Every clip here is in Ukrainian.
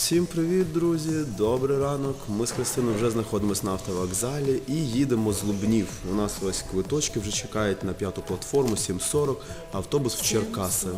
Всім привіт, друзі! Добрий ранок. Ми з Христиною вже знаходимося на автовокзалі і їдемо з Лубнів. У нас ось квиточки вже чекають на п'яту платформу 7.40, автобус в Черкаси.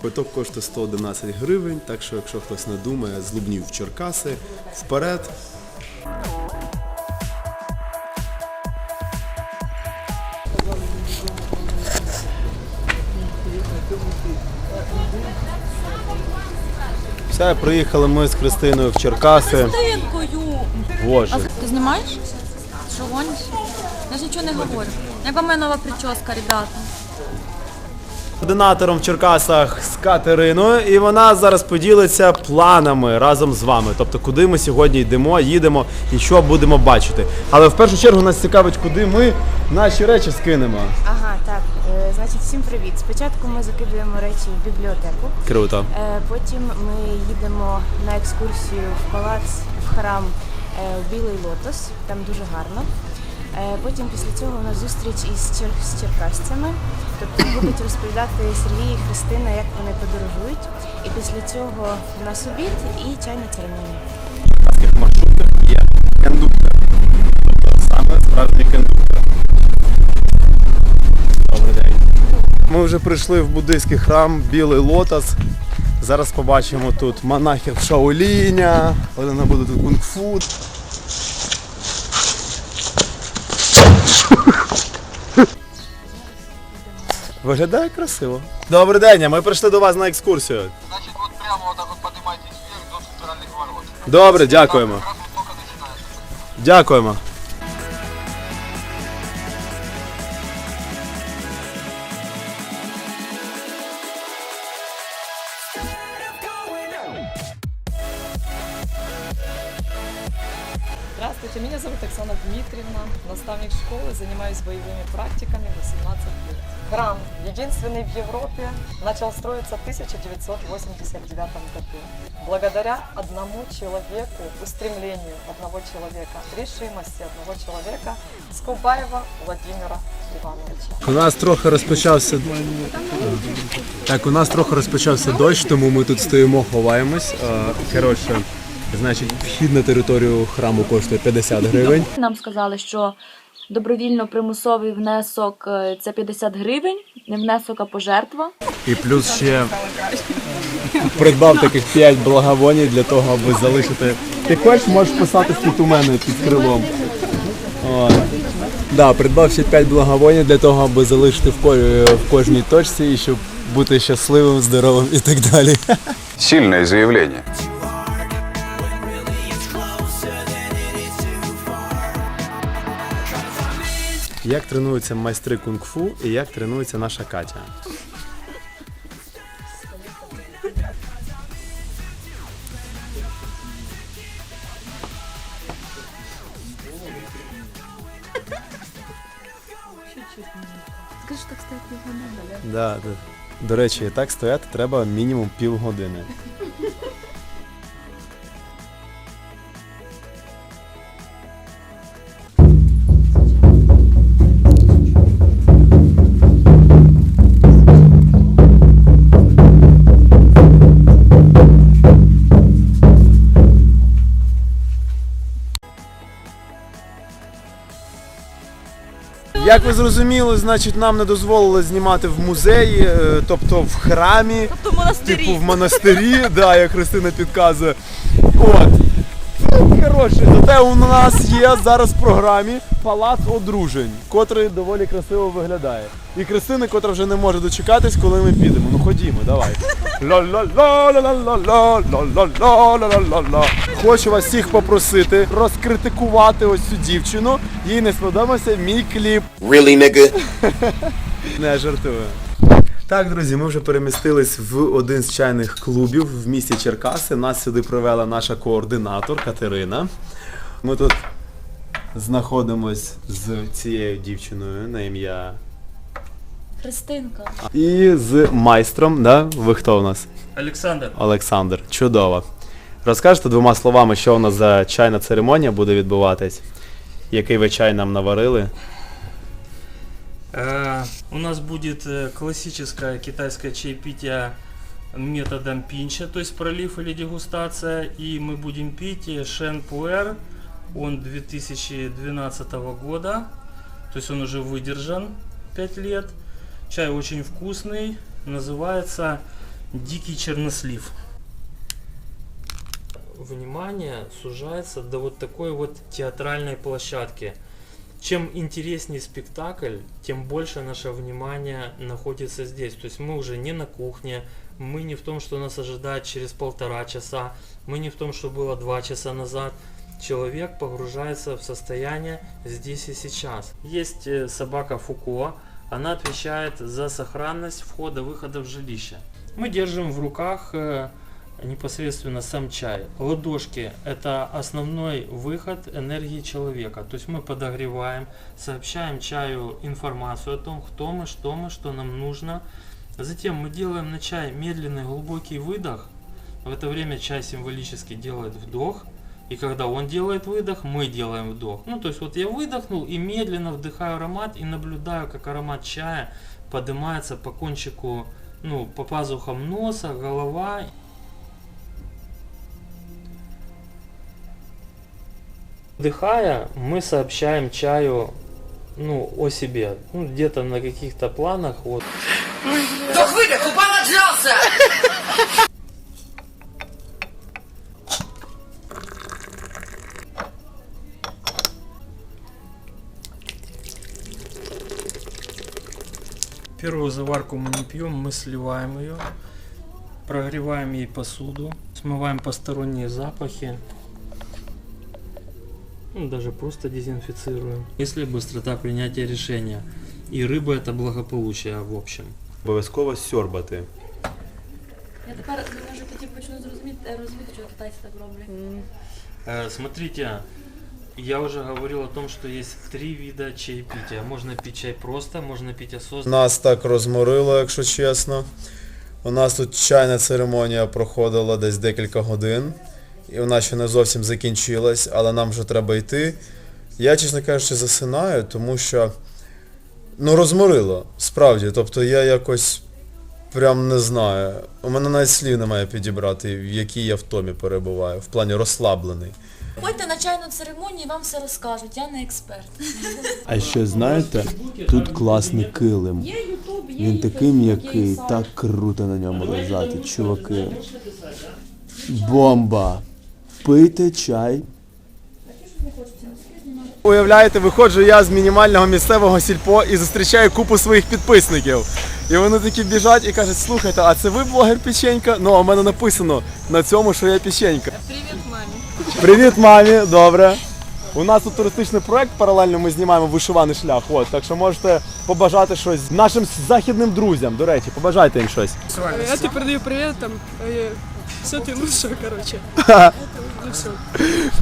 Квиток коштує 111 гривень, так що якщо хтось не думає, з Лубнів в Черкаси, вперед. Все, приїхали ми з Христиною в Черкаси. Боже. Ти знімаєш? Що гониш? Я ж нічого не говорю. Як вам моя нова прическа, ребята? координатором в Черкасах з Катериною, і вона зараз поділиться планами разом з вами. Тобто, куди ми сьогодні йдемо, їдемо і що будемо бачити. Але в першу чергу нас цікавить, куди ми наші речі скинемо. Значить, всім привіт. Спочатку ми закидуємо речі в бібліотеку, Круто. е, потім ми їдемо на екскурсію в палац, в храм е, в Білий Лотос. Там дуже гарно. Е, Потім після цього у нас зустріч із, чер... з черкасцями. Тобто будуть розповідати Сергій і Христина, як вони подорожують. І після цього у нас обід і чайна церемонія. Ми вже прийшли в буддийський храм Білий Лотос. Зараз побачимо тут монахів Шаоліня, вона буде тут кунг-фу. Виглядає красиво. Добрий день, ми прийшли до вас на екскурсію. Значит, вот прямо вот так вот поднимайтесь вверх до центральных ворот. Добре, дякуємо. Дякуємо. Здравствуйте, меня зовут Оксана Дмитриевна, наставник школы, занимаюсь боевыми практиками 18 лет. Храм, единственный в Европе, начал строиться в 1989 году. Благодаря одному человеку, устремлению одного человека, решимости одного человека, Скубаева Владимира Ивановича. У нас трохи розпочався. Так, у нас трохи розпочався дощ, тому ми тут стоїмо, ховаємось. Е, Коротше, значить, вхід на територію храму коштує 50 гривень. Нам сказали, що добровільно примусовий внесок е, це 50 гривень, не внесок, а пожертва. І плюс ще придбав таких 5 благовоній для того, аби залишити. Ти хочеш, можеш писати тут у мене під крилом. От. Да, придбав ще 5 благовоній для того, аби залишити в, ко- в кожній точці і щоб бути щасливим, здоровим і так далі. Сильное заявление. Як тренуються майстри кунг-фу і як тренується наша Катя? Скажи, так стоять півгодини. Да, да. До речі, так стояти треба мінімум півгодини. Як ви зрозуміли, значить нам не дозволили знімати в музеї, е, тобто в храмі, Тобто монастирі. типу в монастирі, да, як Христина підказує гроші. Зате у нас є зараз в програмі палац одружень, котрий доволі красиво виглядає. І Кристина, котра вже не може дочекатись, коли ми підемо. Ну ходімо, давай. Хочу вас всіх попросити розкритикувати ось цю дівчину. Їй не сподобався мій кліп. Really, nigga? Не жартую. Так, друзі, ми вже перемістились в один з чайних клубів в місті Черкаси. Нас сюди привела наша координатор Катерина. Ми тут знаходимось з цією дівчиною на ім'я. Христинка. І з майстром, да? Ви хто у нас? Олександр, Олександр. Чудово. Розкажете двома словами, що у нас за чайна церемонія буде відбуватись? Який ви чай нам наварили? Э, у нас будет э, классическое китайское чаепитие методом пинча, то есть пролив или дегустация. И мы будем пить э, Шен Пуэр, он 2012 года, то есть он уже выдержан 5 лет. Чай очень вкусный, называется Дикий чернослив. Внимание сужается до вот такой вот театральной площадки. Чем интереснее спектакль, тем больше наше внимание находится здесь. То есть мы уже не на кухне, мы не в том, что нас ожидает через полтора часа, мы не в том, что было два часа назад. Человек погружается в состояние здесь и сейчас. Есть э, собака Фуко, она отвечает за сохранность входа-выхода в жилище. Мы держим в руках э, непосредственно сам чай. Ладошки – это основной выход энергии человека. То есть мы подогреваем, сообщаем чаю информацию о том, кто мы, что мы, что нам нужно. Затем мы делаем на чай медленный глубокий выдох. В это время чай символически делает вдох. И когда он делает выдох, мы делаем вдох. Ну, то есть вот я выдохнул и медленно вдыхаю аромат и наблюдаю, как аромат чая поднимается по кончику, ну, по пазухам носа, голова. Вдыхая, мы сообщаем чаю, ну, о себе. Ну, где-то на каких-то планах, вот. Первую заварку мы не пьем, мы сливаем ее, прогреваем ей посуду, смываем посторонние запахи, даже просто дезинфицируем. Если быстрота принятия решения, и рыба это благополучие в общем. Обов'язково сьорбати. Я тепер може тоді почну зрозуміти, розуміти, чого китайці так роблять. Э, смотрите, я уже говорил о том, что есть три вида чаепития. Можно пить чай просто, можно пить осознанно. Нас так розморило, якщо чесно. У нас тут чайна церемонія проходила десь декілька годин. І вона ще не зовсім закінчилась, але нам вже треба йти. Я, чесно кажучи, засинаю, тому що ну розморило, справді. Тобто я якось прям не знаю. У мене навіть слів немає підібрати, в якій я втомі перебуваю, в плані розслаблений. Ходьте на чайну церемонію, вам все розкажуть, я не експерт. А ще знаєте, тут класний килим. Він такий м'який, так круто на ньому лежати, чуваки. Бомба! Пийте чай. Уявляєте, виходжу я з мінімального місцевого сільпо і зустрічаю купу своїх підписників. І вони такі біжать і кажуть, слухайте, а це ви блогер печенька? Ну, а в мене написано на цьому, що я печенька. Привіт, мамі. Привіт, мамі, добре. У нас тут туристичний проект, паралельно ми знімаємо вишиваний шлях. От, так що можете побажати щось нашим західним друзям. До речі, побажайте їм щось. Я тебе передаю привет, там, э, все ты лучше, короче.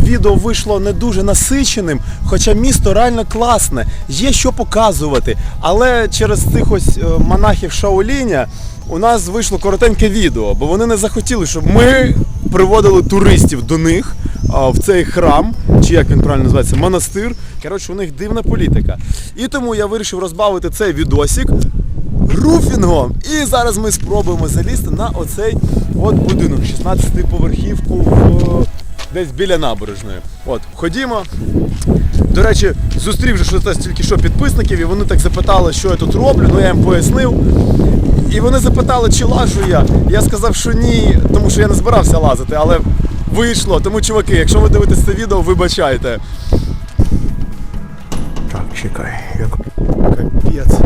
Відео вийшло не дуже насиченим, хоча місто реально класне, є що показувати. Але через цих ось е, монахів Шаоліня у нас вийшло коротеньке відео, бо вони не захотіли, щоб ми приводили туристів до них в цей храм, чи як він правильно називається, монастир. Коротше, у них дивна політика. І тому я вирішив розбавити цей відосик руфінгом. І зараз ми спробуємо залізти на оцей от будинок, 16-поверхівку в десь біля набережної. От, ходімо. До речі, зустрів же щось тільки що підписників, і вони так запитали, що я тут роблю. Ну я їм пояснив. І вони запитали, чи лажу я. Я сказав, що ні, тому що я не збирався лазити, але вийшло. Тому, чуваки, якщо ви дивитесь це відео, вибачайте. Так, чекай, як. Капець.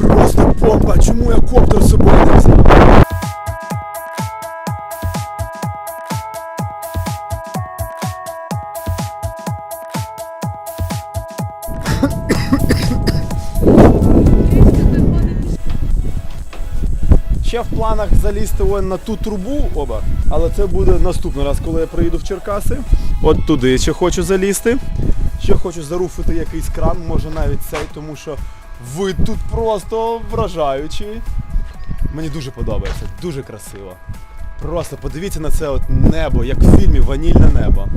Просто бомба! Чому я коптер з собою не взяв? Ще в планах залізти он на ту трубу, оба, але це буде наступний раз, коли я приїду в Черкаси. От туди ще хочу залізти. Ще хочу заруфити якийсь кран, може навіть цей, тому що вид тут просто вражаючий. Мені дуже подобається, дуже красиво. Просто подивіться на це от небо, як в фільмі Ванільне небо.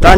Та